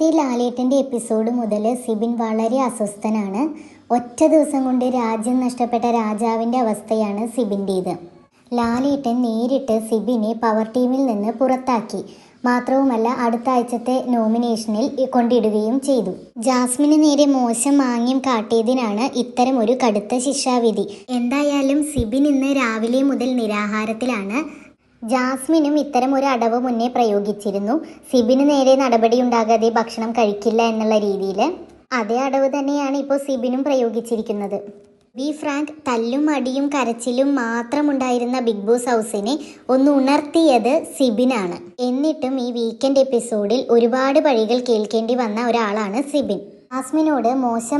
ഇന്നത്തെ ലാലേട്ടന്റെ എപ്പിസോഡ് മുതൽ സിബിൻ വളരെ അസ്വസ്ഥനാണ്. ഒറ്റ ദിവസം കൊണ്ട് രാജ്യം നഷ്ടപ്പെട്ട രാജാവിന്റെ അവസ്ഥയാണ് സിബിന്റേത്. ലാലേട്ടൻ നേരിട്ട് സിബിനെ പവർ ടീമിൽ നിന്ന് പുറത്താക്കി. മാത്രവുമല്ല അടുത്ത ആഴ്ചത്തെ നോമിനേഷനിൽ കൊണ്ടിടുകയും ചെയ്തു. ജാസ്മിന് നേരെ മോശം മാങ്ങ്യം കാട്ടിയതിനാണ് ഇത്തരം ഒരു കടുത്ത ശിക്ഷാവിധി. എന്തായാലും സിബിൻ ഇന്ന് രാവിലെ മുതൽ നിരാഹാരത്തിലാണ്. ജാസ്മിനും ഇത്തരം ഒരു അടവ് മുന്നേ പ്രയോഗിച്ചിരുന്നു. സിബിന് നേരെ നടപടിയുണ്ടാകാതെ ഭക്ഷണം കഴിക്കില്ല എന്നുള്ള രീതിയിൽ അതേ അടവ് തന്നെയാണ് ഇപ്പോൾ സിബിനും പ്രയോഗിച്ചിരിക്കുന്നത്. ബി ഫ്രാങ്ക് തല്ലും അടിയും കരച്ചിലും മാത്രമുണ്ടായിരുന്ന ബിഗ് ബോസ് ഹൗസിനെ ഒന്ന് ഉണർത്തിയത് സിബിനാണ്. എന്നിട്ടും ഈ വീക്കെൻഡ് എപ്പിസോഡിൽ ഒരുപാട് പഴികൾ കേൾക്കേണ്ടി വന്ന ഒരാളാണ് സിബിൻ. ജാസ്മിനോട്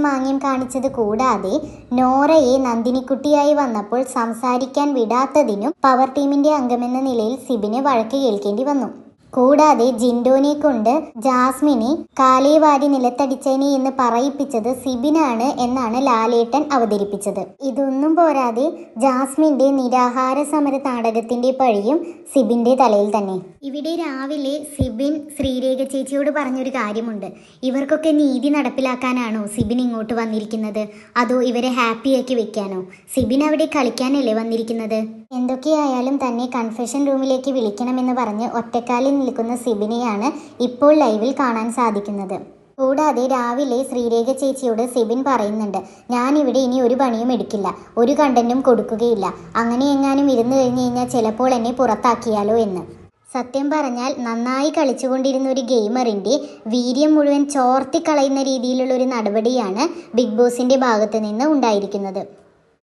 ആംഗ്യം കാണിച്ചത് കൂടാതെ നോറയെ നന്ദിനിക്കുട്ടിയായി വന്നപ്പോൾ സംസാരിക്കാൻ വിടാത്തതിനും പവർ ടീമിന്റെ അംഗമെന്ന നിലയിൽ സിബിനെ വഴക്ക് കേൾക്കേണ്ടി വന്നു. കൂടാതെ ജിൻഡോനെ കൊണ്ട് ജാസ്മിനെ കാലേവാരി നിലത്തടിച്ചേനെ എന്ന് പറയിപ്പിച്ചത് സിബിനാണ് എന്നാണ് ലാലേട്ടൻ അവതരിപ്പിച്ചത്. ഇതൊന്നും പോരാതെ ജാസ്മിന്റെ നിരാഹാര സമര നാടകത്തിന്റെ പഴിയും സിബിന്റെ തലയിൽ തന്നെ. ഇവിടെ രാവിലെ സിബിൻ ശ്രീരേഖ ചേച്ചിയോട് പറഞ്ഞൊരു കാര്യമുണ്ട്. ഇവർക്കൊക്കെ നീതി നടപ്പിലാക്കാനാണോ സിബിൻ ഇങ്ങോട്ട് വന്നിരിക്കുന്നത്? അതോ ഇവരെ ഹാപ്പിയാക്കി വെക്കാനോ? സിബിൻ അവിടെ കളിക്കാനല്ലേ വന്നിരിക്കുന്നത്? എന്തൊക്കെയായാലും തന്നെ കൺഫെഷൻ റൂമിലേക്ക് വിളിക്കണമെന്ന് പറഞ്ഞ് ഒറ്റക്കാലിൽ നിൽക്കുന്ന സിബിനെയാണ് ഇപ്പോൾ ലൈവിൽ കാണാൻ സാധിക്കുന്നത്. കൂടാതെ രാവിലെ ശ്രീരേഖ ചേച്ചിയോട് സിബിൻ പറയുന്നുണ്ട് ഞാനിവിടെ ഇനി ഒരു പണിയും എടുക്കില്ല ഒരു കണ്ടന്റും കൊടുക്കുകയില്ല. അങ്ങനെ എങ്ങാനും ഇരുന്ന് കഴിഞ്ഞു കഴിഞ്ഞാൽ ചിലപ്പോൾ എന്നെ പുറത്താക്കിയാലോ എന്ന്. സത്യം പറഞ്ഞാൽ നന്നായി കളിച്ചുകൊണ്ടിരുന്ന ഒരു ഗെയിമറിന്റെ വീര്യം മുഴുവൻ ചോർത്തിക്കളയുന്ന രീതിയിലുള്ള ഒരു നടപടിയാണ് ബിഗ് ബോസിന്റെ ഭാഗത്തു നിന്ന് ഉണ്ടായിരിക്കുന്നത്.